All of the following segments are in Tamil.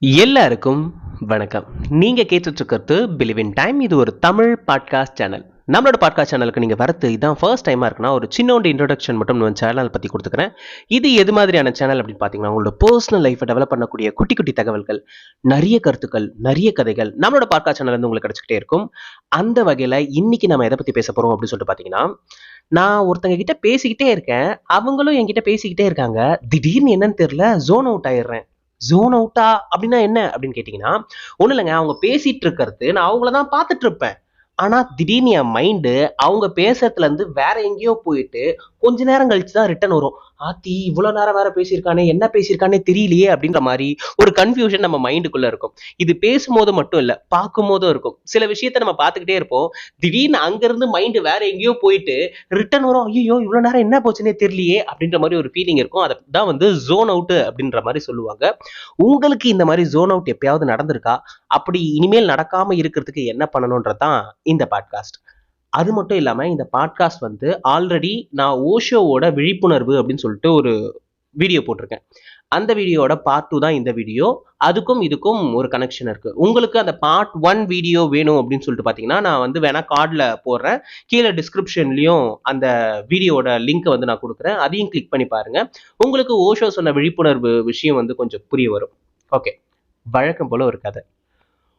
எல்லாருக்கும் வணக்கம். நீங்க கேட்டுட்டு இருக்கிறது பிலிவ் இன் டைம் இது ஒரு தமிழ் பாட்காஸ்ட் சேனல் நம்மளோட பாட்காஸ்ட் சேனலுக்கு நீங்கள் வரது இதான் ஃபர்ஸ்ட் டைமாக இருக்குன்னா ஒரு சின்னோண்டு இன்ட்ரொடக்ஷன் மட்டும் நம்ம சேனல் பற்றி கொடுத்துக்கிறேன். இது எது மாதிரியான சேனல் அப்படின்னு பார்த்தீங்கன்னா உங்களோட பர்சனல் லைஃப்பை டெவலப் பண்ணக்கூடிய குட்டி குட்டி தகவல்கள் நிறைய கருத்துக்கள் நிறைய கதைகள் நம்மளோட பாட்காஸ்ட் சேனல் வந்து உங்களுக்கு கிடச்சிக்கிட்டே இருக்கும். அந்த வகையில் இன்னைக்கு நம்ம எதை பற்றி பேச போகிறோம் அப்படின்னு சொல்லிட்டு பார்த்தீங்கன்னா நான் ஒருத்தங்க கிட்ட பேசிக்கிட்டே இருக்கேன். அவங்களும் என்கிட்ட பேசிக்கிட்டே இருக்காங்க. திடீர்னு என்னன்னு தெரில ஜோன் அவுட் ஆயிடுறேன். ஜோன் அவுட்டா அப்படின்னா என்ன அப்படின்னு கேட்டிங்கன்னா ஒன்றும் இல்லைங்க. அவங்க பேசிட்டு இருக்கிறது நான் அவங்கள தான் பார்த்துட்டு இருப்பேன். ஆனால் திடீர்னு என் மைண்டு அவங்க பேசுறதுல இருந்து வேற எங்கேயோ போயிட்டு கொஞ்ச நேரம் கழிச்சு தான் ரிட்டர்ன் வரும். ஆத்தி இவ்வளோ நேரம் வேற பேசியிருக்கானே என்ன பேசியிருக்கானே தெரியலையே அப்படின்ற மாதிரி ஒரு கன்ஃபியூஷன் நம்ம மைண்டுக்குள்ள இருக்கும். இது பேசும்போது மட்டும் இல்லை பார்க்கும் போதும் இருக்கும். சில விஷயத்த நம்ம பார்த்துக்கிட்டே இருப்போம். திடீர்னு அங்கிருந்து மைண்டு வேற எங்கேயோ போயிட்டு ரிட்டர்ன் வரும் ஐயோ இவ்வளோ நேரம் என்ன போச்சுன்னே தெரியலையே அப்படின்ற மாதிரி ஒரு ஃபீலிங் இருக்கும். அதை தான் வந்து ஜோன் அவுட் அப்படின்ற மாதிரி சொல்லுவாங்க. உங்களுக்கு இந்த மாதிரி ஜோன் அவுட் எப்பயாவது நடந்திருக்கா? அப்படி இனிமேல் நடக்காம இருக்கிறதுக்கு என்ன பண்ணணுன்றது தான் இந்த பாட்காஸ்ட் அது மட்டும் இல்லாமல் இந்த பாட்காஸ்ட் வந்து ஆல்ரெடி நான் ஓஷோவோட விழிப்புணர்வு அப்படின்னு சொல்லிட்டு ஒரு வீடியோ போட்டிருக்கேன். அந்த வீடியோவோட பார்ட் டூ தான் இந்த வீடியோ அதுக்கும் இதுக்கும் ஒரு கனெக்ஷன் இருக்குது உங்களுக்கு அந்த பார்ட் ஒன் வீடியோ வேணும் அப்படின்னு சொல்லிட்டு பார்த்தீங்கன்னா நான் வந்து வேணால் கார்டில் போடுறேன். கீழே டிஸ்கிரிப்ஷன்லேயும் அந்த வீடியோட லிங்க்கை வந்து நான் கொடுக்குறேன். அதையும் கிளிக் பண்ணி பாருங்கள் உங்களுக்கு ஓஷோ சொன்ன விழிப்புணர்வு விஷயம் வந்து கொஞ்சம் புரிய வரும். ஓகே வழக்கம் போல ஒரு கதை.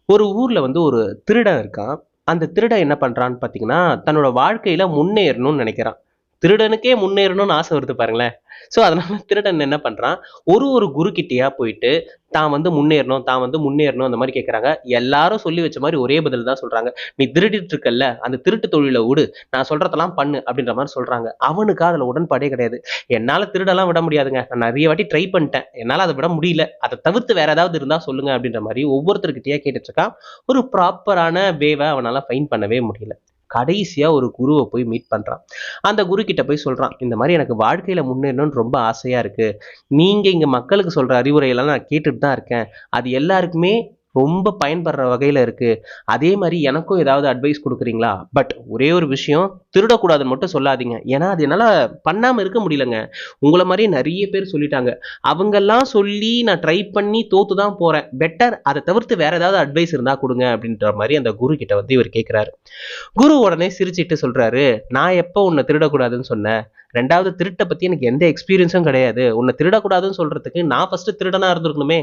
ஒரு ஊரில் வந்து ஒரு திருடன் இருக்கான். அந்த திருடன் என்ன பண்ணுறான்னு பார்த்தீங்கன்னா தன்னோட வாழ்க்கையில் முன்னேறணும்னு நினைக்கிறான். திருடனுக்கே முன்னேறணும்னு ஆசை வருது பாருங்களேன். ஸோ அதனால திருடன் என்ன பண்ணுறான் ஒரு ஒரு குரு கிட்டேயா போயிட்டு தான் வந்து முன்னேறணும் தான் வந்து முன்னேறணும் அந்த மாதிரி கேட்குறாங்க எல்லாரும் சொல்லி வச்ச மாதிரி ஒரே பதில் தான் சொல்கிறாங்க நீ திருடிட்டு இருக்கல்ல அந்த திருட்டு தொழிலை விடு நான் சொல்கிறதெல்லாம் பண்ணு அப்படின்ற மாதிரி சொல்கிறாங்க அவனுக்கு அதில் உடன்பாடே கிடையாது. என்னால் திருடெல்லாம் விட முடியாதுங்க. நான் நிறைய வாட்டி ட்ரை பண்ணிட்டேன். என்னால் அதை விட முடியல. அதை தவிர்த்து வேற ஏதாவது இருந்தால் சொல்லுங்க அப்படின்ற மாதிரி ஒவ்வொருத்தர்கிட்டயே கேட்டுட்ருக்கான் ஒரு ப்ராப்பரான வேவை அவனால் ஃபைன் பண்ணவே முடியல. கடைசியாக ஒரு குருவை போய் மீட் பண்ணுறான் அந்த குரு கிட்ட போய் சொல்கிறான் இந்த மாதிரி எனக்கு வாழ்க்கையில் முன்னேறணும்னு ரொம்ப ஆசையாக இருக்குது நீங்கள் இங்கே மக்களுக்கு சொல்கிற அறிவுரையெல்லாம் நான் கேட்டுட்டு தான் இருக்கேன். அது எல்லாருக்குமே ரொம்ப பயன்படுற வகையில் இருக்குது அதே மாதிரி எனக்கும் ஏதாவது அட்வைஸ் கொடுக்குறீங்களா? பட் ஒரே ஒரு விஷயம் திருடக்கூடாதுன்னு மட்டும் சொல்லாதீங்க. ஏன்னா அது என்னால் பண்ணாமல் இருக்க முடியலங்க. உங்களை மாதிரி நிறைய பேர் சொல்லிட்டாங்க. அவங்கெல்லாம் சொல்லி நான் ட்ரை பண்ணி தோத்து தான் போகிறேன் பெட்டர் அதை தவிர்த்து வேற ஏதாவது அட்வைஸ் இருந்தால் கொடுங்க அப்படின்ற மாதிரி அந்த குரு கிட்ட வந்து இவர் கேட்குறாரு குரு உடனே சிரிச்சிட்டு சொல்கிறாரு நான் எப்போ உன்னை திருடக்கூடாதுன்னு சொன்னேன்? ரெண்டாவது திருட்டை பற்றி எனக்கு எந்த எக்ஸ்பீரியன்ஸும் கிடையாது. உன்னை திருடக்கூடாதுன்னு சொல்கிறதுக்கு நான் ஃபஸ்ட்டு திருடனாக இருந்திருக்கணுமே.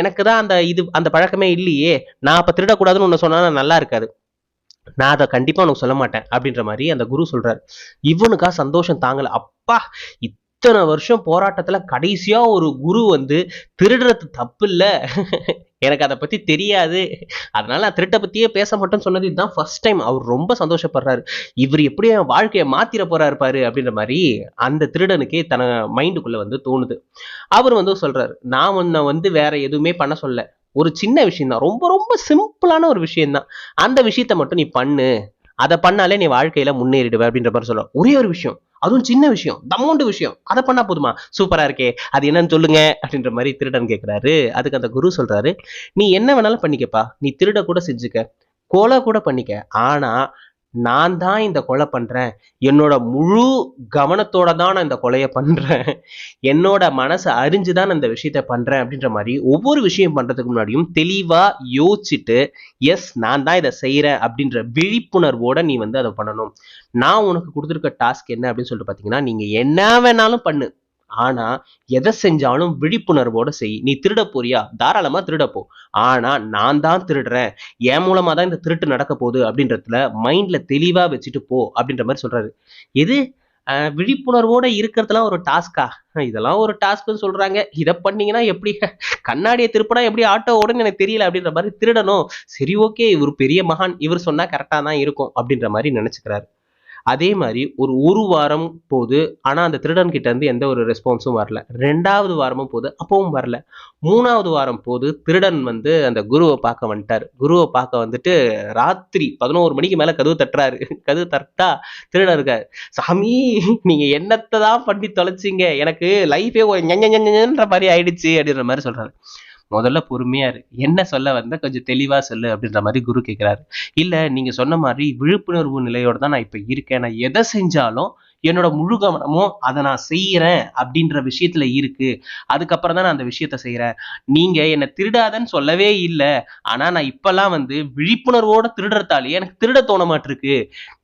எனக்கு தான் அந்த இது அந்த பழக்கமே இல்லையே. நான் அப்போ திருடக்கூடாதுன்னு உன்னை சொன்னால் நல்லா இருக்காது. நான் அதை கண்டிப்பாக உனக்கு சொல்ல மாட்டேன் அப்படின்ற மாதிரி அந்த குரு சொல்கிறார் இவனுக்கா சந்தோஷம் தாங்கலை. அப்பா இத்தனை வருஷம் போராட்டத்தில் கடைசியாக ஒரு குரு வந்து திருடுறது தப்பு இல்லை. எனக்கு அதை பத்தி தெரியாது. அதனால நான் திருட்டை பத்தியே பேச மாட்டேன்னு சொன்னது இதுதான் ஃபர்ஸ்ட் டைம் அவர் ரொம்ப சந்தோஷப்படுறாரு. இவர் எப்படி என் வாழ்க்கையை மாத்திர போறாரு பாரு அப்படின்ற மாதிரி அந்த திருடனுக்கே தன மைண்டுக்குள்ள வந்து தோணுது. அவர் வந்து சொல்றாரு நான் உன்னை வந்து வேற எதுவுமே பண்ண சொல்ல. ஒரு சின்ன விஷயம் தான் ரொம்ப ரொம்ப சிம்பிளான ஒரு விஷயம் தான் அந்த விஷயத்த மட்டும் நீ பண்ணு. அதை பண்ணாலே நீ வாழ்க்கையில முன்னேறிடுவ அப்படின்ற மாதிரி சொல்ல ஒரே ஒரு விஷயம். அதுவும் சின்ன விஷயம் தமௌண்டு விஷயம். அதை பண்ணா போதுமா? சூப்பரா இருக்கே. அது என்னன்னு சொல்லுங்க அப்படின்ற மாதிரி திருடன் கேட்கிறாரு அதுக்கு அந்த குரு சொல்றாரு நீ என்ன வேணாலும் பண்ணிக்கப்பா. நீ திருட கூட செஞ்சுக்க. கொலை கூட பண்ணிக்க. ஆனா நான் தான் இந்த கொலை பண்ணுறேன் என்னோட முழு கவனத்தோட தான் நான் இந்த கொலையை பண்ணுறேன் என்னோட மனசை அறிஞ்சு தான் நான் இந்த விஷயத்த பண்ணுறேன் அப்படின்ற மாதிரி ஒவ்வொரு விஷயம் பண்ணுறதுக்கு முன்னாடியும் தெளிவாக யோசிச்சுட்டு எஸ் நான் தான் இதை செய்கிறேன் அப்படின்ற விழிப்புணர்வோட நீ வந்து அதை பண்ணணும். நான் உனக்கு கொடுத்துருக்க டாஸ்க் என்ன அப்படின்னு சொல்லிட்டு பார்த்தீங்கன்னா நீங்கள் என்ன வேணாலும் பண்ணு. ஆனா எதை செஞ்சாலும் விழிப்புணர்வோட செய். நீ திருட போறியா? தாராளமா திருடப்போ ஆனா நான் தான் திருடுறேன். என் மூலமா தான் இந்த திருட்டு நடக்க போகுது அப்படின்றதுல மைண்ட்ல தெளிவா வச்சுட்டு போ அப்படின்ற மாதிரி சொல்றாரு. எது? விழிப்புணர்வோட இருக்கிறதுலாம் ஒரு டாஸ்கா இதெல்லாம் ஒரு டாஸ்க்னு சொல்றாங்க. இதை பண்ணீங்கன்னா எப்படி? கண்ணாடியை திருப்பினா எப்படி ஆட்டோ ஓடுன்னு எனக்கு தெரியல அப்படின்ற மாதிரி திருடணும். சரி ஓகே இவர் பெரிய மகான். இவர் சொன்னா கரெக்டா தான் இருக்கும் அப்படின்ற மாதிரி நினைச்சுக்கிறாரு. அதே மாதிரி ஒரு ஒரு வாரம் போது ஆனால் அந்த திருடன் கிட்ட இருந்து எந்த ஒரு ரெஸ்பான்ஸும் வரல. ரெண்டாவது வாரமும் போது அப்பவும் வரல. மூணாவது வாரம் போது திருடன் வந்து அந்த குருவை பார்க்க வந்துட்டாரு. குருவை பார்க்க வந்துட்டு ராத்திரி பதினோரு மணிக்கு மேலே கதவு தட்டுறாரு. கதவு தட்டா திருடன் இருக்கார். சாமி நீங்கள் என்னத்தை தான் பண்ணி தொலைச்சிங்க? எனக்கு லைஃபே ஞன்ற மாதிரி ஆயிடுச்சு அப்படின்ற மாதிரி சொல்கிறாரு முதல்ல பொறுமையா இரு. என்ன சொல்ல வந்த கொஞ்சம் தெளிவா சொல்லு அப்படின்ற மாதிரி குரு கேட்கிறாரு இல்ல நீங்க சொன்ன மாதிரி விழிப்புணர்வு நிலையோட தான் நான் இப்ப இருக்கேன். நான் எதை செஞ்சாலும் என்னோட முழு கவனமும் அதை நான் செய்யறேன் அப்படின்ற விஷயத்துல இருக்கு. அதுக்கப்புறம் தான் நான் அந்த விஷயத்த செய்யறேன். நீங்க என்னை திருடாதன்னு சொல்லவே இல்லை. ஆனா நான் இப்பெல்லாம் வந்து விழிப்புணர்வோட திருடுறதாலே எனக்கு திருட தோண மாட்டிருக்கு.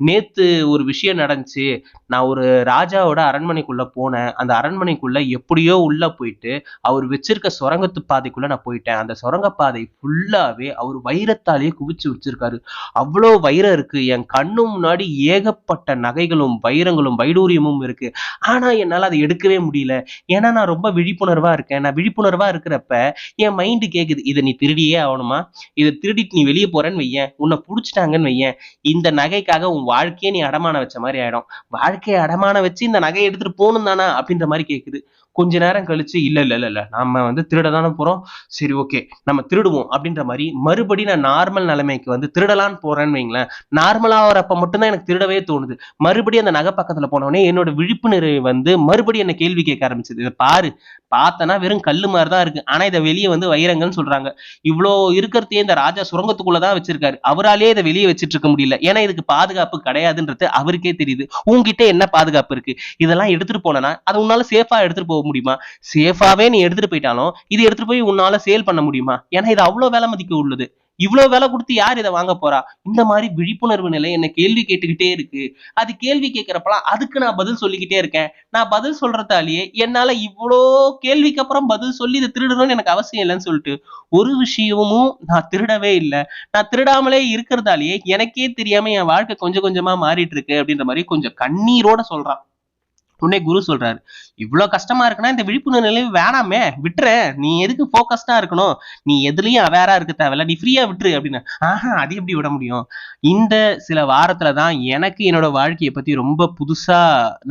நேத்து ஒரு விஷயம் நடந்துச்சு. நான் ஒரு ராஜாவோட அரண்மனைக்குள்ள போனேன். அந்த அரண்மனைக்குள்ள எப்படியோ உள்ள போயிட்டு அவர் வச்சிருக்க சுரங்கத்து பாதைக்குள்ள நான் போயிட்டேன். அந்த சுரங்கப்பாதை ஃபுல்லாவே அவர் வைரத்தாலேயே குவிச்சு வச்சிருக்காரு. அவ்வளோ வைரம் இருக்கு. என் கண்ணு முன்னாடி ஏகப்பட்ட நகைகளும் வைரங்களும் வைடூரியமும் இருக்கு. ஆனா என்னால அதை எடுக்கவே முடியல. ஏன்னா நான் ரொம்ப விழிப்புணர்வா இருக்கேன். நான் விழிப்புணர்வா இருக்கிறப்ப என் மைண்டு கேட்குது இதை நீ திருடியே ஆகணுமா? இதை திருடிட்டு நீ வெளியே போறேன்னு வையேன். உன்னை புடிச்சிட்டாங்கன்னு வையேன். இந்த நகைக்காக உன் வாழ்க்கையே நீ அடமான வச்ச மாதிரி ஆயிடும். வாழ்க்கையை அடமான வச்சு இந்த நகையை எடுத்துட்டு போகணும் தானா? அப்படின்ற மாதிரி கேட்குது கொஞ்ச நேரம் கழிச்சு இல்ல இல்ல இல்ல இல்ல நம்ம வந்து திருட தானே போறோம். சரி ஓகே நம்ம திருடுவோம். அப்படின்ற மாதிரி மறுபடி நான் நார்மல் நிலைமைக்கு வந்து திருடலான்னு போறேன்னு வைங்களேன். நார்மலா வரப்ப மட்டும்தான் எனக்கு திருடவே தோணுது. மறுபடியும் அந்த நகை பக்கத்துல போனோடனே என்னோட விழிப்புணர்வு வந்து மறுபடியும் என்ன கேள்வி கேட்க ஆரம்பிச்சது. இதை பாரு பார்த்தனா வெறும் கல் மாதிரி தான் இருக்கு. ஆனா இதை வெளியே வந்து வைரங்கள்னு சொல்றாங்க. இவ்வளோ இருக்கிறதையே இந்த ராஜா சுரங்கத்துக்குள்ளதான் வச்சிருக்காரு. அவராலேயே இதை வெளியே வச்சிட்டு இருக்க முடியல. ஏன்னா இதுக்கு பாதுகாப்பு கிடையாதுன்றது அவருக்கே தெரியுது. உங்ககிட்ட என்ன பாதுகாப்பு இருக்கு? இதெல்லாம் எடுத்துட்டு போனனா அதை உன்னால சேஃபா எடுத்துட்டு போக முடியுமா? சேஃபாவே நீ எடுத்துட்டு போயிட்டாலும் இது எடுத்துட்டு போய் உன்னால சேல் பண்ண முடியுமா? ஏன்னா இது அவ்வளவு வேலை மதிக்க உள்ளது. இவ்வளவு விலை கொடுத்து யார் இதை வாங்க போறா? இந்த மாதிரி விழிப்புணர்வு நிலை என்ன கேள்வி கேட்டுக்கிட்டே இருக்கு. அது கேள்வி கேட்கிறப்பலாம் அதுக்கு நான் பதில் சொல்லிக்கிட்டே இருக்கேன். நான் பதில் சொல்றதாலேயே என்னால இவ்வளோ கேள்விக்கு அப்புறம் பதில் சொல்லி இதை திருடணும்னு எனக்கு அவசியம் இல்லைன்னு சொல்லிட்டு ஒரு விஷயமும் நான் திருடவே இல்லை. நான் திருடாமலே இருக்கிறதாலேயே எனக்கே தெரியாம என் வாழ்க்கை கொஞ்சம் கொஞ்சமா மாறிட்டு இருக்கு அப்படின்ற மாதிரி கொஞ்சம் கண்ணீரோட சொல்றான். உடனே குரு சொல்றாரு இவ்வளோ கஷ்டமா இருக்குன்னா இந்த விழிப்புணர்வு நிலைவு வேணாமே விட்டுரு. நீ எதுக்கு ஃபோக்கஸ்டா இருக்கணும்? நீ எதுலயும் அவேரா இருக்க தேவையில்ல. நீ ஃப்ரீயா விட்டுரு அப்படின்னு. ஆஹா அது எப்படி விட முடியும்? இந்த சில வாரத்துல தான் எனக்கு என்னோட வாழ்க்கையை பத்தி ரொம்ப புதுசா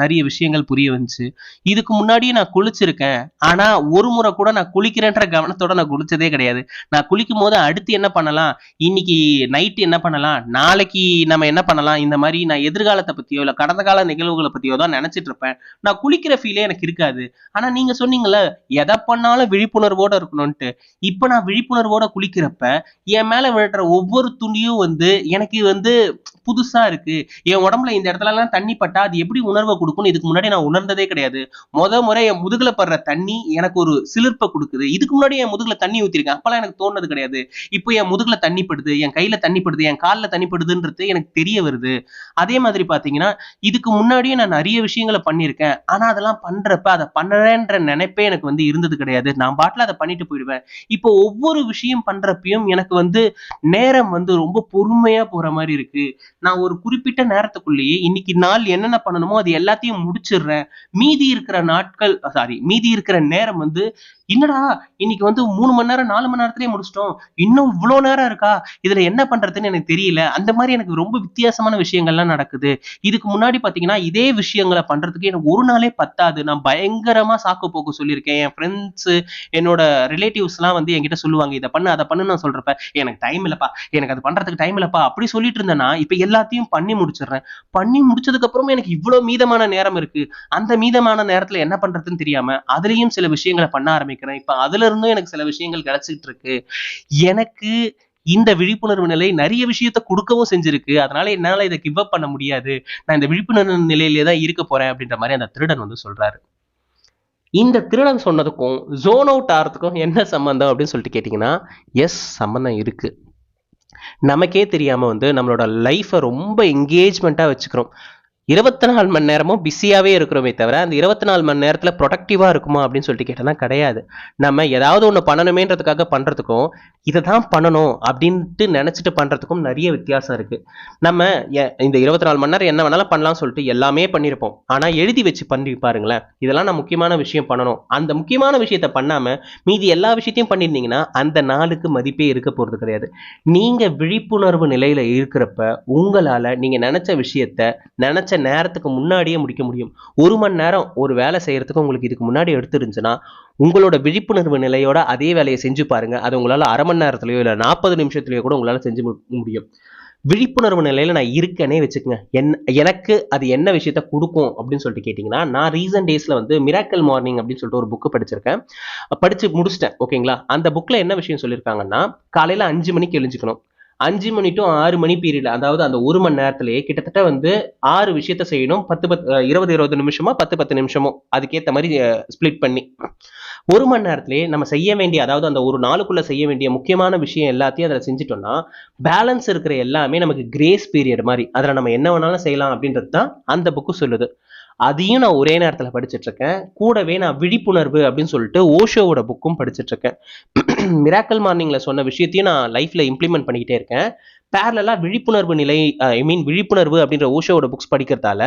நிறைய விஷயங்கள் புரிய வந்துச்சு. இதுக்கு முன்னாடியே நான் குளிச்சிருக்கேன். ஆனா ஒரு முறை கூட நான் குளிக்கிறேன்ற கவனத்தோட நான் குளிச்சதே கிடையாது. நான் குளிக்கும் போது அடுத்து என்ன பண்ணலாம்? இன்னைக்கு நைட்டு என்ன பண்ணலாம்? நாளைக்கு நம்ம என்ன பண்ணலாம்? இந்த மாதிரி நான் எதிர்காலத்தை பத்தியோ இல்ல கடந்த கால நிகழ்வுகளை பத்தியோ தான் நினைச்சிட்டு இருப்பேன். நான் குளிக்கிற ஃபீலே எனக்கு இருக்காது. ஆனா நீங்க சொன்னீங்கல்ல எதை பண்ணாலும் விழிப்புணர்வோட இருக்கணும்ட்டு இப்ப நான் விழிப்புணர்வோட குளிக்கிறப்ப என் மேல விழுற ஒவ்வொரு துணியும் வந்து எனக்கு வந்து புதுசா இருக்கு. என் உடம்புல இந்த இடத்துல எல்லாம் தண்ணி பட்டா அது எப்படி உணர்வை கொடுக்கும்னு இதுக்கு முன்னாடி நான் உணர்ந்ததே கிடையாது. முத முறை என் முதுகுல படுற தண்ணி எனக்கு ஒரு சிலிர்ப்பை கொடுக்குது. இதுக்கு முன்னாடி என் முதுகுல தண்ணி ஊத்திருக்கேன். அப்பெல்லாம் எனக்கு தோணுது கிடையாது. இப்போ என் முதுகுல தண்ணி படுது என் கையில தண்ணி படுது என் காலில் தண்ணி படுதுன்றது எனக்கு தெரிய வருது. அதே மாதிரி பாத்தீங்கன்னா இதுக்கு முன்னாடியே நான் நிறைய விஷயங்களை பண்ணியிருக்கேன். ஆனா அதெல்லாம் பண்ணுறப்ப அதை பண்ணுறேன்ற நினைப்பே எனக்கு வந்து இருந்தது கிடையாது. நான் பாட்டில் அதை பண்ணிட்டு போயிடுவேன். இப்போ ஒவ்வொரு விஷயம் பண்றப்பையும் எனக்கு வந்து நேரம் வந்து ரொம்ப பொறுமையா போற மாதிரி இருக்கு. நான் ஒரு குறிப்பிட்ட நேரத்துக்குள்ளேயே இன்னைக்கு நாள் என்னென்ன பண்ணணுமோ அது எல்லாத்தையும் முடிச்சிடுறேன். மீதி இருக்கிற நாட்கள் சாரி மீதி இருக்கிற நேரம் வந்து என்னடா இன்னைக்கு வந்து மூணு மணி நேரம் நாலு மணி நேரத்திலேயே முடிச்சிட்டோம். இன்னும் இவ்வளோ நேரம் இருக்கா? இதுல என்ன பண்றதுன்னு எனக்கு தெரியல. அந்த மாதிரி எனக்கு ரொம்ப வித்தியாசமான விஷயங்கள்லாம் நடக்குது. இதுக்கு முன்னாடி பாத்தீங்கன்னா இதே விஷயங்களை பண்றதுக்கு எனக்கு ஒரு நாளே பத்தாது. நான் பயங்கரமா சாக்கு போக்கு சொல்லியிருக்கேன். என் ஃப்ரெண்ட்ஸ் என்னோட ரிலேட்டிவ்ஸ்லாம் வந்து என்கிட்ட சொல்லுவாங்க இதை பண்ணு அதை பண்ணு நான் சொல்றப்ப எனக்கு டைம் இல்லப்பா. எனக்கு அது பண்றதுக்கு டைம் இல்லப்பா. அப்படி சொல்லிட்டு இருந்தேன்னா இப்ப எல்லாத்தையும் பண்ணி முடிச்சிடுறேன். பண்ணி முடிச்சதுக்கு அப்புறமும் எனக்கு இவ்வளவு மீதமான நேரம் இருக்கு. அந்த மீதமான நேரத்துல என்ன பண்றதுன்னு தெரியாம அதுலயும் சில விஷயங்களை பண்ண ஆரம்பிக்கிறேன் இப்ப அதுல இருந்தும் எனக்கு சில விஷயங்கள் கிடைச்சிட்டு இருக்கு எனக்கு இந்த விழிப்புணர்வு நிலை நிறைய விஷயத்த கொடுக்கவும் செஞ்சிருக்கு. அதனால என்னால இதை கிவ் அப் பண்ண முடியாது. நான் இந்த விழிப்புணர்வு நிலையிலே தான் இருக்க போறேன் அப்படின்ற மாதிரி அந்த திருடன் வந்து சொல்றாரு. இந்த திருடன் சொன்னதுக்கும் ஜோன் அவுட் ஆகிறதுக்கும் என்ன சம்மந்தம் அப்படின்னு சொல்லிட்டு கேட்டிங்கன்னா எஸ் சம்மந்தம் இருக்கு. நமக்கே தெரியாம வந்து நம்மளோட லைஃப்பை ரொம்ப என்கேஜ்மெண்ட்டாக வச்சுக்கிறோம். இருபத்தி நாலு மணி நேரமும் பிஸியாகவே இருக்கிறோமே தவிர அந்த இருபத்தி நாலு மணி நேரத்தில் ப்ரொடக்டிவாக இருக்குமா அப்படின்னு சொல்லிட்டு கேட்டோம்னா கிடையாது. நம்ம ஏதாவது ஒன்று பண்ணணுமேன்றதுக்காக பண்ணுறதுக்கும் இதை தான் பண்ணணும் அப்படின்ட்டு நினச்சிட்டு பண்ணுறதுக்கும் நிறைய வித்தியாசம் இருக்குது நம்ம இந்த இருபத்தி நாலு மணி நேரம் என்ன வேணாலும் பண்ணலாம்னு சொல்லிட்டு எல்லாமே பண்ணியிருப்போம் ஆனால் எழுதி வச்சு பண்ணி பாருங்களேன் இதெல்லாம் நான் முக்கியமான விஷயம் பண்ணணும். அந்த முக்கியமான விஷயத்த பண்ணாமல் மீதி எல்லா விஷயத்தையும் பண்ணியிருந்தீங்கன்னா அந்த நாளுக்கு மதிப்பே இருக்க போகிறது கிடையாது. நீங்கள் விழிப்புணர்வு நிலையில் இருக்கிறப்ப உங்களால் நீங்கள் நினச்ச விஷயத்த நினச்ச நேரத்துக்கு முன்னாடியே முடிக்க முடியும். ஒரு மணி நேரம் ஒரு வேலை செய்யறதுக்கு உங்களுக்கு இதுக்கு முன்னாடி எடுத்துருந்துச்சுன்னா உங்களோட விழிப்புணர்வு நிலையோட அதே வேலையை செஞ்சு பாருங்க. அது உங்களால் அரை மணி நேரத்துலையோ இல்லை நாற்பது நிமிஷத்துலையோ கூட உங்களால் செஞ்சு முடியும். விழிப்புணர்வு நிலையில நான் இருக்கேனே வச்சுக்கோங்க. என் எனக்கு அது என்ன விஷயத்த கொடுக்கும் அப்படின்னு சொல்லிட்டு கேட்டிங்கன்னா நான் ரீசன்ட் டேஸ்ல வந்து மிராக்கல் மார்னிங் அப்படின்னு சொல்லிட்டு ஒரு புக்கு படிச்சிருக்கேன். படிச்சு முடிச்சிட்டேன். ஓகேங்களா அந்த புக்கில் என்ன விஷயம் சொல்லியிருக்காங்கன்னா காலையில் அஞ்சு மணிக்கு எழுஞ்சிக்கணும். அஞ்சு மணி டு ஆறு மணி பீரியட் அதாவது அந்த ஒரு மணி நேரத்திலேயே கிட்டத்தட்ட வந்து ஆறு விஷயத்த செய்யணும். பத்து பத்து இருபது இருபது நிமிஷமோ பத்து பத்து நிமிஷமோ. அதுக்கேற்ற மாதிரி ஸ்ப்ளிட் பண்ணி. ஒரு மணி நேரத்திலே நம்ம செய்ய வேண்டிய அதாவது அந்த ஒரு நாளுக்குள்ள செய்ய வேண்டிய முக்கியமான விஷயம் எல்லாத்தையும் அதில் செஞ்சுட்டோம்னா பேலன்ஸ் இருக்கிற எல்லாமே நமக்கு கிரேஸ் பீரியட் மாதிரி. அதில் நம்ம என்ன வேணாலும் செய்யலாம் அப்படின்றது தான் அந்த புக்கு சொல்லுது. அதையும் நான் ஒரே நேரத்தில் படிச்சுட்டு இருக்கேன் கூடவே நான் விழிப்புணர்வு அப்படின்னு சொல்லிட்டு ஓஷோவோட புக்கும் படிச்சுட்டு இருக்கேன் மிராக்கல் மார்னிங்கில் சொன்ன விஷயத்தையும் நான் லைஃப்பில் இம்ப்ளிமெண்ட் பண்ணிக்கிட்டே இருக்கேன். பேரலாக விழிப்புணர்வு நிலை ஐ மீன் விழிப்புணர்வு அப்படின்ற ஓஷோவோட புக்ஸ் படிக்கிறதால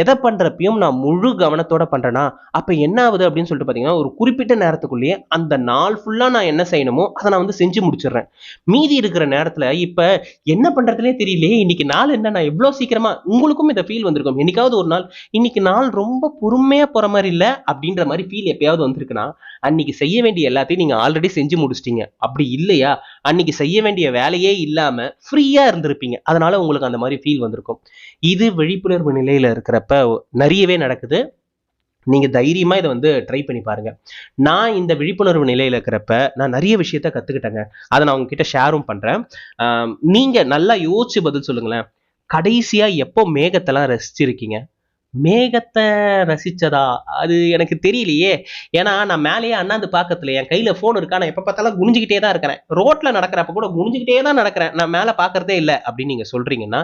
எதை பண்ணுறப்பையும் நான் முழு கவனத்தோட பண்ணுறேன்னா அப்போ என்ன ஆகுது அப்படின்னு சொல்லிட்டு பார்த்தீங்கன்னா ஒரு குறிப்பிட்ட நேரத்துக்குள்ளேயே அந்த நாள் ஃபுல்லாக நான் என்ன செய்யணுமோ அதை நான் வந்து செஞ்சு முடிச்சிடுறேன். மீதி இருக்கிற நேரத்தில் இப்போ என்ன பண்ணுறதுனே தெரியலையே இன்னைக்கு நாள் என்ன நான் எவ்வளோ சீக்கிரமாக உங்களுக்கும் இந்த ஃபீல் வந்திருக்கும். என்னைக்காவது ஒரு நாள் இன்னைக்கு நாள் ரொம்ப பொறுமையாக போகிற மாதிரி இல்லை அப்படின்ற மாதிரி ஃபீல் எப்பயாவது வந்திருக்குன்னா அன்னைக்கு செய்ய வேண்டிய எல்லாத்தையும் நீங்கள் ஆல்ரெடி செஞ்சு முடிச்சிட்டீங்க. அப்படி இல்லையா? அன்னைக்கு செய்ய வேண்டிய வேலையே இல்லாமல் ஃப்ரீயாக இருந்திருப்பீங்க. அதனால உங்களுக்கு அந்த மாதிரி ஃபீல் வந்திருக்கும். இது விழிப்புணர்வு நிலையில் இருக்கிறப்ப நிறையவே நடக்குது. நீங்கள் தைரியமாக இதை வந்து ட்ரை பண்ணி பாருங்கள் நான் இந்த விழிப்புணர்வு நிலையில் இருக்கிறப்ப நான் நிறைய விஷயத்த கற்றுக்கிட்டேங்க அதை நான் உங்ககிட்ட ஷேரும் பண்ணுறேன் நீங்கள் நல்லா யோசிச்சு பதில் சொல்லுங்களேன். கடைசியாக எப்போ மேகத்தெல்லாம் ரசிச்சிருக்கீங்க? மேகத்தை ரசித்ததா அது எனக்கு தெரியலையே. ஏன்னா நான் மேலேயே அண்ணாந்து பார்க்கறதுல என் கையில் ஃபோன் இருக்கா? நான் எப்போ பார்த்தாலும் குனிஞ்சுக்கிட்டே தான் இருக்கிறேன். ரோட்டில் நடக்கிறப்ப கூட குனிஞ்சுக்கிட்டே தான் நடக்கிறேன். நான் மேலே பார்க்குறதே இல்லை அப்படின்னு நீங்கள் சொல்கிறீங்கன்னா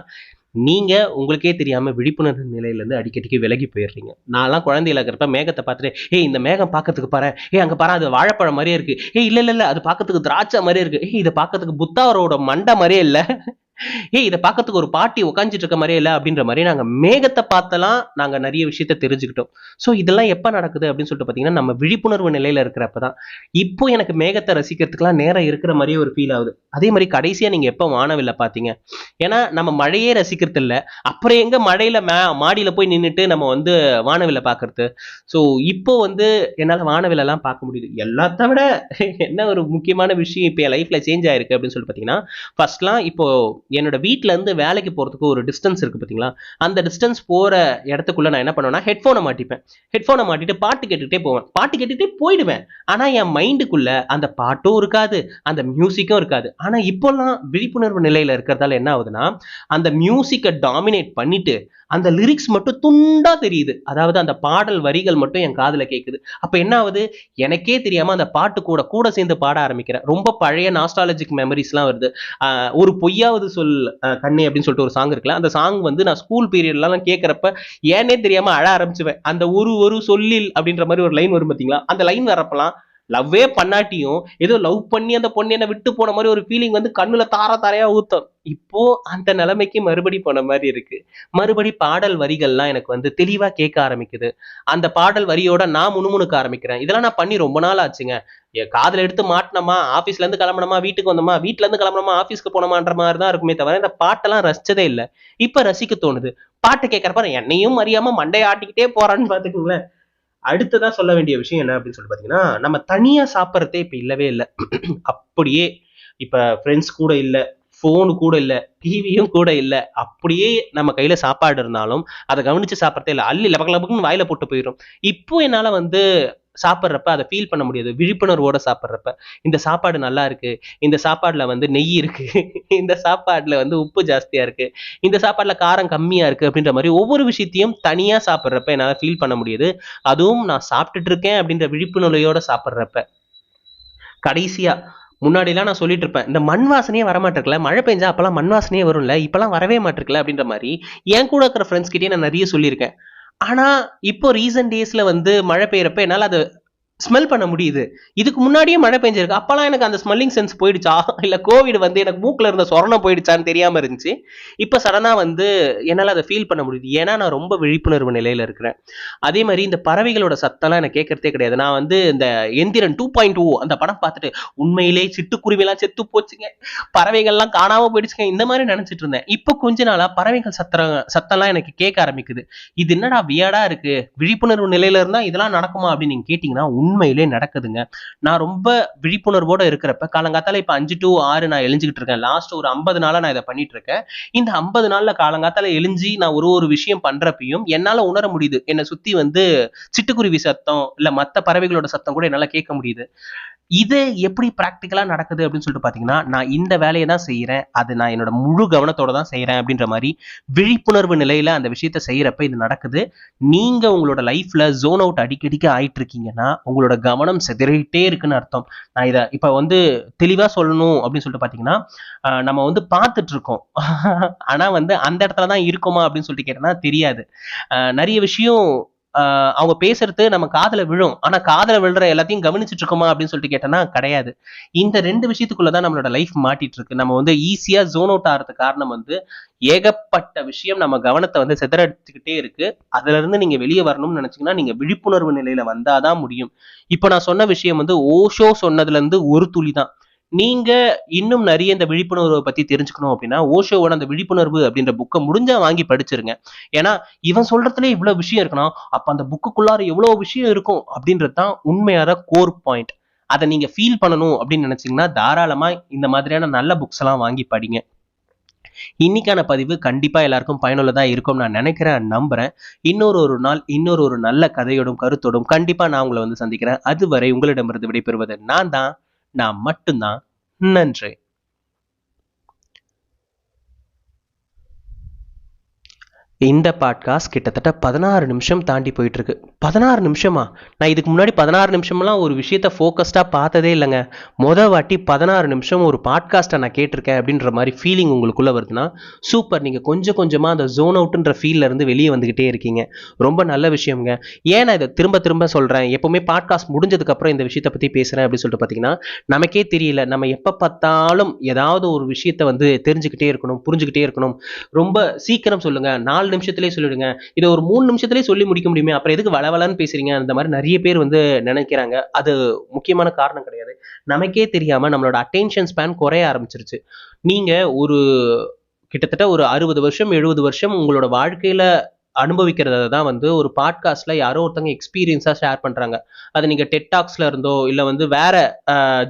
நீங்கள் உங்களுக்கே தெரியாமல் விழிப்புணர்வு நிலையிலேருந்து அடிக்கடிக்கு விலகி போயிடுறீங்க. நான்லாம் குழந்தையில இருக்கிறப்ப மேகத்தை பார்த்துட்டு ஏய் இந்த மேகம் பார்க்கறதுக்கு பாரு. ஏய் அங்கே பாரு அது வாழைப்பழம் மாதிரியே இருக்கு. ஏய் இல்லை இல்லை இல்ல அது பார்க்கறதுக்கு திராட்சை மாதிரியே இருக்கு. ஏய் இதை பார்க்கறதுக்கு புத்தாவரோட மண்டை மாதிரியே இல்லை. ஏய் இதை பார்க்கறதுக்கு ஒரு பாட்டி உட்காந்துட்டு இருக்க மாதிரியே இல்லை அப்படின்ற மாதிரி நாங்கள் மேகத்தை பார்த்தலாம் நாங்கள் நிறைய விஷயத்த தெரிஞ்சுக்கிட்டோம். ஸோ இதெல்லாம் எப்போ நடக்குது அப்படின்னு சொல்லிட்டு பார்த்தீங்கன்னா நம்ம விழிப்புணர்வு நிலையில் இருக்கிறப்ப தான். இப்போ எனக்கு மேகத்தை ரசிக்கிறதுக்குலாம் நேரம் இருக்கிற மாதிரியே ஒரு ஃபீல் ஆகுது. அதே மாதிரி கடைசியாக நீங்கள் எப்போ வானவில்லை பார்த்தீங்க ஏன்னா நம்ம மழையே ரசிக்கிறது இல்லை. அப்புறம் எங்கே மழையில் மே மாடியில் போய் நின்றுட்டு நம்ம வந்து வானவில்லை பார்க்கறது ஸோ இப்போ வந்து என்னால் வானவில்லாம் பார்க்க முடியுது. எல்லாத்த விட என்ன ஒரு முக்கியமான விஷயம் இப்போ என் லைஃப்பில் சேஞ்ச் ஆயிருக்கு அப்படின்னு சொல்லிட்டு பார்த்தீங்கன்னா ஃபர்ஸ்ட்லாம் இப்போ என்னோட வீட்டிலேருந்து இருந்து வேலைக்கு போகிறதுக்கு ஒரு டிஸ்டன்ஸ் இருக்குது பார்த்தீங்களா அந்த டிஸ்டன்ஸ் போகிற இடத்துக்குள்ளே நான் என்ன பண்ணுவேன்னா ஹெட்ஃபோனை மாட்டிப்பேன். ஹெட்ஃபோனை மாட்டிட்டு பாட்டு கேட்டுக்கிட்டே போவேன். பாட்டு கேட்டுகிட்டே போயிடுவேன். ஆனால் என் மைண்டுக்குள்ளே அந்த பாட்டும் இருக்காது அந்த மியூசிக்கும் இருக்காது. ஆனால் இப்போல்லாம் விழிப்புணர்வு நிலையில் இருக்கிறதால என்ன ஆகுதுன்னா அந்த மியூசிக்கை டாமினேட் பண்ணிவிட்டு அந்த லிரிக்ஸ் மட்டும் துண்டா தெரியுது. அதாவது அந்த பாடல் வரிகள் மட்டும் என் காதில் கேட்குது அப்போ என்ன ஆகுது? எனக்கே தெரியாம அந்த பாட்டு கூட கூட சேர்ந்து பாட ஆரம்பிக்கிறேன். ரொம்ப பழைய நாஸ்டாலஜிக் மெமரிஸ்லாம் வருது. ஒரு பொய்யாவது சொல் ஆஹ் கண்ணே அப்படின்னு சொல்லிட்டு ஒரு சாங் இருக்குல்ல அந்த சாங் வந்து நான் ஸ்கூல் பீரியட்லாம் கேட்குறப்ப ஏனே தெரியாம அழ ஆரம்பிச்சுவேன். அந்த ஒரு ஒரு சொல்லில் அப்படின்ற மாதிரி ஒரு லைன் வரும் பார்த்தீங்களா அந்த லைன் வரப்பலாம் லவ்வே பண்ணாட்டியும் ஏதோ லவ் பண்ணி அந்த பொண்ணு என்ன விட்டு போன மாதிரி ஒரு ஃபீலிங் வந்து கண்ணுல தார தாரையா ஊத்தம். இப்போ அந்த நிலைமைக்கு மறுபடி போன மாதிரி இருக்கு. மறுபடி பாடல் வரிகள்லாம் எனக்கு வந்து தெளிவா கேட்க ஆரம்பிக்குது. அந்த பாடல் வரியோட நான் முணுமுணுக்க ஆரம்பிக்கிறேன். இதெல்லாம் நான் பண்ணி ரொம்ப நாள் ஆச்சுங்க. என் எடுத்து மாட்டினோமா ஆபீஸ்ல இருந்து கிளம்பணுமா வீட்டுக்கு வந்தோமா வீட்டுல இருந்து கிளம்பணுமா ஆபீஸ்க்கு போனோமான்ற மாதிரி தான் இருக்குமே தவிர இந்த பாட்டெல்லாம் ரசிச்சதே இல்லை. இப்ப ரசிக்க தோணுது. பாட்டு கேட்கறப்ப என்னையும் அறியாம மண்டையை ஆட்டிக்கிட்டே போறான்னு பாத்துக்கோங்களேன். அடுத்ததான் சொல்ல வேண்டிய விஷயம் என்ன அப்படின்னு சொல்லி பார்த்தீங்கன்னா நம்ம தனியாக சாப்பிட்றதே இப்போ இல்லவே இல்லை. அப்படியே இப்போ ஃப்ரெண்ட்ஸ் கூட இல்லை ஃபோனு கூட இல்லை டிவியும் கூட இல்லை அப்படியே நம்ம கையில் சாப்பாடு இருந்தாலும் அதை கவனித்து சாப்பிட்றதே இல்லை. அள்ளி லபக்கு லபக்குன்னு வாயில போட்டு போயிடும் இப்போ என்னால் வந்து சாப்பிட்றப்ப அதை ஃபீல் பண்ண முடியாது. விழிப்புணர்வோட சாப்பிட்றப்ப. இந்த சாப்பாடு நல்லா இருக்கு. இந்த சாப்பாடுல வந்து நெய் இருக்கு. இந்த சாப்பாடுல வந்து உப்பு ஜாஸ்தியா இருக்கு. இந்த சாப்பாடுல காரம் கம்மியா இருக்கு அப்படின்ற மாதிரி ஒவ்வொரு விஷயத்தையும் தனியா சாப்பிட்றப்ப என்னால் ஃபீல் பண்ண முடியுது. அதுவும் நான் சாப்பிட்டுட்டு இருக்கேன் அப்படின்ற விழிப்புணர்வையோட சாப்பிட்றப்ப. கடைசியா முன்னாடிலாம் நான் சொல்லிட்டு இருப்பேன் இந்த மண் வாசனையே வரமாட்டிருக்கல மழை பெஞ்சா அப்பெல்லாம் மண் வாசனையே வரும்ல. இப்பெல்லாம் வரவே மாட்டிருக்கல அப்படின்ற மாதிரி என் கூட இருக்கிற ஃப்ரெண்ட்ஸ்கிட்டே நான் நிறைய சொல்லியிருக்கேன். ஆனால் இப்போ ரீசன்ட் டேஸில் வந்து மழை பெய்யறப்ப என்னால் அதை ஸ்மெல் பண்ண முடியுது. இதுக்கு முன்னாடியே மழை பெஞ்சிருக்கு. அப்போல்லாம் எனக்கு அந்த ஸ்மெல்லிங் சென்ஸ் போயிடுச்சா? இல்லை கோவிட் வந்து எனக்கு மூக்கில் இருந்த சொரணம் போயிடுச்சான்னு தெரியாமல் இருந்துச்சு. இப்போ சடனாக வந்து என்னால் அதை ஃபீல் பண்ண முடியுது. ஏன்னா நான் ரொம்ப விழிப்புணர்வு நிலையில் இருக்கிறேன். அதே மாதிரி இந்த பறவைகளோட சத்தம்லாம் எனக்கு கேட்கறதே கிடையாது. நான் வந்து இந்த எந்திரன் டூ பாயிண்ட் டூ அந்த படம் பார்த்துட்டு உண்மையிலே சிட்டுக்குருவிலாம் செத்து போச்சுங்க. பறவைகள்லாம் காணாமல் போயிடுச்சுங்க. இந்த மாதிரி நினச்சிட்டு இருந்தேன். இப்போ கொஞ்ச நாளாக பறவைகள் சத்தம் சத்தம்லாம் எனக்கு கேட்க ஆரம்பிக்குது. இது என்னடா வியடா இருக்குது விழிப்புணர்வு நிலையில இருந்தால் இதெல்லாம் நடக்குமா அப்படின்னு நீங்கள் கேட்டிங்கன்னா உண்மையிலே நடக்குதுங்க. நான் ரொம்ப விழிப்புணர்வோட இருக்கிறப்ப காலங்காத்தால இப்ப அஞ்சு டு ஆறு நான் எழுஞ்சிக்கிட்டு இருக்கேன். லாஸ்ட் ஒரு ஐம்பது நாளா நான் இதை பண்ணிட்டு இருக்கேன். இந்த ஐம்பது நாள்ல காலங்காத்தால எழுஞ்சி நான் ஒரு ஒரு விஷயம் பண்றப்பையும் என்னால உணர முடியுது. என்னை சுத்தி வந்து சிட்டுக்குருவி சத்தம் இல்ல மத்த பறவைகளோட சத்தம் கூட என்னால கேட்க முடியுது. இது எப்படி ப்ராக்டிக்கலாக நடக்குது அப்படின்னு சொல்லிட்டு பார்த்தீங்கன்னா நான் இந்த வேலையை தான் செய்கிறேன் அது நான் என்னோட முழு கவனத்தோட தான் செய்கிறேன் அப்படின்ற மாதிரி விழிப்புணர்வு நிலையில் அந்த விஷயத்த செய்கிறப்ப இது நடக்குது. நீங்கள் உங்களோட லைஃப்பில் ஜோன் அவுட் அடிக்கடிக்கு ஆயிட்டு இருக்கீங்கன்னா உங்களோட கவனம் சிதறிட்டே இருக்குன்னு அர்த்தம். நான் இதை இப்போ வந்து தெளிவாக சொல்லணும் அப்படின்னு சொல்லிட்டு பார்த்தீங்கன்னா நம்ம வந்து பார்த்துட்டு இருக்கோம். ஆனால் வந்து அந்த இடத்துல தான் இருக்கோமா அப்படின்னு சொல்லிட்டு கேட்டேன்னா தெரியாது. நிறைய விஷயம் அவங்க பேசுறது நம்ம காதல விழும். ஆனா காதல விழுற எல்லாத்தையும் கவனிச்சுட்டு இருக்கோமா அப்படின்னு சொல்லிட்டு கேட்டோம்னா கிடையாது. இந்த ரெண்டு விஷயத்துக்குள்ளதான் நம்மளோட லைஃப் மாட்டிட்டு இருக்கு. நம்ம வந்து ஈஸியா ஜோன் அவுட் ஆகிறதுக்கு காரணம் வந்து ஏகப்பட்ட விஷயம் நம்ம கவனத்தை வந்து சிதறடிச்சுக்கிட்டே இருக்கு. அதுல இருந்து நீங்க வெளியே வரணும்னு நினைச்சீங்கன்னா நீங்க விழிப்புணர்வு நிலையில வந்தாதான் முடியும். இப்போ நான் சொன்ன விஷயம் வந்து ஓஷோ சொன்னதுல இருந்து ஒரு துளி தான். நீங்க இன்னும் நிறைய இந்த விழிப்புணர்வை பத்தி தெரிஞ்சுக்கணும் அப்படின்னா ஓஷோவோட அந்த விழிப்புணர்வு அப்படின்ற புக்கை முடிஞ்சா வாங்கி படிச்சிருங்க. ஏன்னா இவன் சொல்றதுல இவ்வளவு விஷயம் இருக்குன்னா அப்ப அந்த புக்குக்குள்ளார எவ்வளவு விஷயம் இருக்கும் அப்படின்றது தான் உண்மையான கோர் பாயிண்ட் அதை நீங்க ஃபீல் பண்ணணும் அப்படின்னு நினைச்சீங்கன்னா தாராளமா இந்த மாதிரியான நல்ல புக்ஸ் எல்லாம் வாங்கி படிங்க. இன்னைக்கான பதிவு கண்டிப்பா எல்லாருக்கும் பயனுள்ளதா இருக்கும் நான் நினைக்கிறேன் நம்புறேன். இன்னொரு ஒரு நாள் இன்னொரு ஒரு நல்ல கதையோடும் கருத்தோடும் கண்டிப்பா நான் உங்களை வந்து சந்திக்கிறேன். அதுவரை உங்களிடமிருந்து விடைபெறுவது நான் தான் நான் மட்டும்தான் நன்றி. இந்த பாட்காஸ்ட் கிட்டத்தட்ட பதினாறு நிமிஷம் தாண்டி போயிட்டு இருக்கு பதினாறு நிமிஷமா? நான் இதுக்கு முன்னாடி பதினாறு நிமிஷம்லாம் ஒரு விஷயத்த ஃபோக்கஸ்டாக பார்த்ததே இல்லைங்க. மொதல் வாட்டி பதினாறு நிமிஷம் ஒரு பாட்காஸ்ட்டை நான் கேட்டிருக்கேன் அப்படின்ற மாதிரி ஃபீலிங் உங்களுக்குள்ளே வருதுன்னா சூப்பர் நீங்கள் கொஞ்சம் கொஞ்சமாக அந்த ஜோன் அவுட்டுன்ற ஃபீல்ல இருந்து வெளியே வந்துக்கிட்டே இருக்கீங்க. ரொம்ப நல்ல விஷயம்ங்க. ஏன் நான் இதை திரும்ப திரும்ப சொல்கிறேன் எப்போவுமே பாட்காஸ்ட் முடிஞ்சதுக்கப்புறம் இந்த விஷயத்தை பற்றி பேசுகிறேன் அப்படின்னு சொல்லிட்டு பார்த்தீங்கன்னா நமக்கே தெரியல. நம்ம எப்போ பார்த்தாலும் ஏதாவது ஒரு விஷயத்தை வந்து தெரிஞ்சுக்கிட்டே இருக்கணும் புரிஞ்சுக்கிட்டே இருக்கணும். ரொம்ப சீக்கிரம் சொல்லுங்கள் நாலு நிமிஷத்துலேயே சொல்லிவிடுங்க இதை ஒரு மூணு நிமிஷத்துலேயே சொல்லி முடிக்க முடியுமே? அப்புறம் எதுக்கு வளவலன்னு பேசுறீங்க. அந்த மாதிரி நிறைய பேர் வந்து நினைக்கிறாங்க. அது முக்கியமான காரணம் கிடையாது. நமக்கே தெரியாம நம்மளோட அட்டென்ஷன் ஸ்பேன் குறைய ஆரம்பிச்சிருச்சு. நீங்க ஒரு கிட்டத்தட்ட ஒரு அறுபது வருஷம் எழுபது வருஷம் உங்களோட வாழ்க்கையில அனுபவிக்கிறத தான் வந்து ஒரு பாட்காஸ்ட்ல யாரோ ஒருத்தவங்க எக்ஸ்பீரியன்ஸாக ஷேர் பண்றாங்க. அது நீங்க டெட்டாக்ஸ்ல இருந்தோ இல்லை வந்து வேற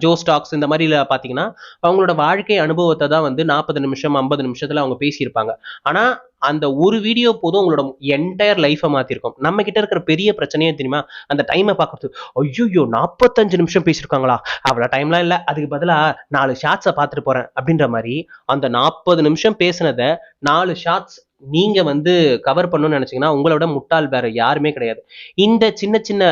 ஜோ ஸ்டாக்ஸ் இந்த மாதிரில பார்த்தீங்கன்னா அவங்களோட வாழ்க்கை அனுபவத்தை தான் வந்து நாற்பது நிமிஷம் ஐம்பது நிமிஷத்துல அவங்க பேசியிருப்பாங்க. ஆனா அந்த ஒரு வீடியோ போதும் உங்களோட என்டையர் லைஃபை மாற்றிருக்கும் நம்ம கிட்ட இருக்கிற பெரிய பிரச்சனையே தெரியுமா? அந்த டைமை பார்க்கறது ஐயோ நாற்பத்தஞ்சு நிமிஷம் பேசியிருக்காங்களா? அவ்வளோ டைம்லாம் இல்லை. அதுக்கு பதிலாக நாலு ஷார்ட்ஸை பார்த்துட்டு போகிறேன் அப்படின்ற மாதிரி அந்த நாற்பது நிமிஷம் பேசினதை நாலு ஷார்ட்ஸ் நீங்க வந்து கவர் பண்ணணும்னு நினைச்சீங்கன்னா உங்களோட முட்டாள் வேற யாருமே கிடையாது. இந்த சின்ன சின்ன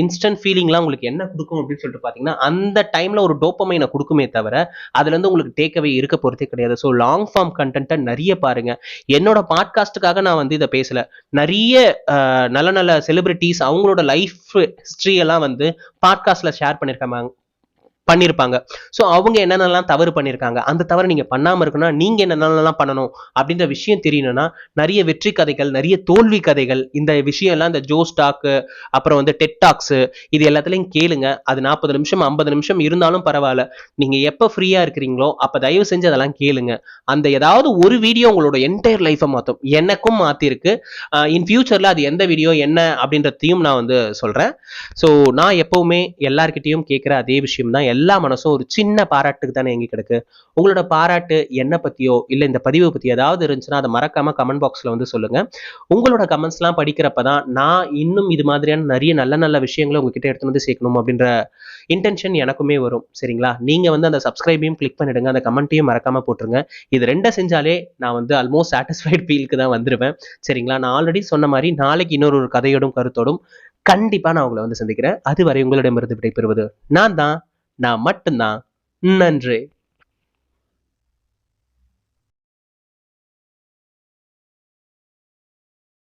இன்ஸ்டன்ட் ஃபீலிங்லாம் உங்களுக்கு என்ன கொடுக்கும் அப்படின்னு சொல்லிட்டு பார்த்தீங்கன்னா அந்த டைம்ல ஒரு டோப்பமைனை கொடுக்குமே தவிர அதுல இருந்து உங்களுக்கு டேக்அவே இருக்க போறதே கிடையாது. ஸோ லாங் ஃபார்ம் கண்டென்ட்டை நிறைய பாருங்க. என்னோட பாட்காஸ்ட்டுக்காக நான் வந்து இதை பேசல. நிறைய நல்ல நல்ல செலிபிரிட்டிஸ் அவங்களோட லைஃப் ஹிஸ்ட்ரி எல்லாம் வந்து பாட்காஸ்ட்ல ஷேர் பண்ணியிருக்காங்க பண்ணியிருப்பாங்க ஸோ அவங்க என்னென்னலாம் தவறு பண்ணியிருக்காங்க அந்த தவறு நீங்கள் பண்ணாமல் இருக்கணும்னா நீங்கள் என்னென்னலாம் பண்ணணும் அப்படின்ற விஷயம் தெரியணும்னா நிறைய வெற்றி கதைகள் நிறைய தோல்வி கதைகள் இந்த விஷயம்லாம் இந்த ஜோ ஸ்டாக்கு அப்புறம் வந்து டெட்டாக்ஸு இது எல்லாத்துலேயும் கேளுங்க. அது நாற்பது நிமிஷம் ஐம்பது நிமிஷம் இருந்தாலும் பரவாயில்ல. நீங்கள் எப்போ ஃப்ரீயாக இருக்கிறீங்களோ அப்போ தயவு செஞ்சு அதெல்லாம் கேளுங்க. அந்த ஏதாவது ஒரு வீடியோ உங்களோட என்டையர் லைஃப்பை மாற்றும் எனக்கும் மாற்றிருக்கு இன் ஃபியூச்சரில் அது எந்த வீடியோ என்ன அப்படின்றதையும் நான் வந்து சொல்கிறேன் ஸோ நான் எப்போவுமே எல்லார்கிட்டையும் கேட்குற அதே விஷயம் தான் எல்லா மனசும் ஒரு சின்ன பாராட்டுக்கு தானே எங்கே கிடக்கு. உங்களோட பாராட்டு என்னை பற்றியோ இல்லை இந்த பதிவை பற்றி ஏதாவது இருந்துச்சுன்னா அதை மறக்காம கமெண்ட் பாக்ஸில் வந்து சொல்லுங்க. உங்களோட கமெண்ட்ஸ்லாம் படிக்கிறப்ப தான் நான் இன்னும் இது மாதிரியான நிறைய நல்ல நல்ல விஷயங்களை உங்ககிட்ட எடுத்துட்டு வந்து சேர்க்கணும் அப்படின்ற இன்டென்ஷன் எனக்குமே வரும். சரிங்களா? நீங்கள் வந்து அந்த சப்ஸ்கிரைபையும் கிளிக் பண்ணிடுங்க. அந்த கமெண்ட்டையும் மறக்காம போட்டுருங்க. இது ரெண்டை செஞ்சாலே நான் வந்து ஆல்மோஸ்ட் சாட்டிஸ்ஃபைட் ஃபீலுக்கு தான் வந்துருவேன். சரிங்களா? நான் ஆல்ரெடி சொன்ன மாதிரி நாளைக்கு இன்னொரு ஒரு கதையோடும் கருத்தோடும் கண்டிப்பா நான் உங்களை வந்து சந்திக்கிறேன். அதுவரை உங்களிடமிருந்து விடைபெறுவது நான் தான் நான் மட்டும்தான். நன்றி.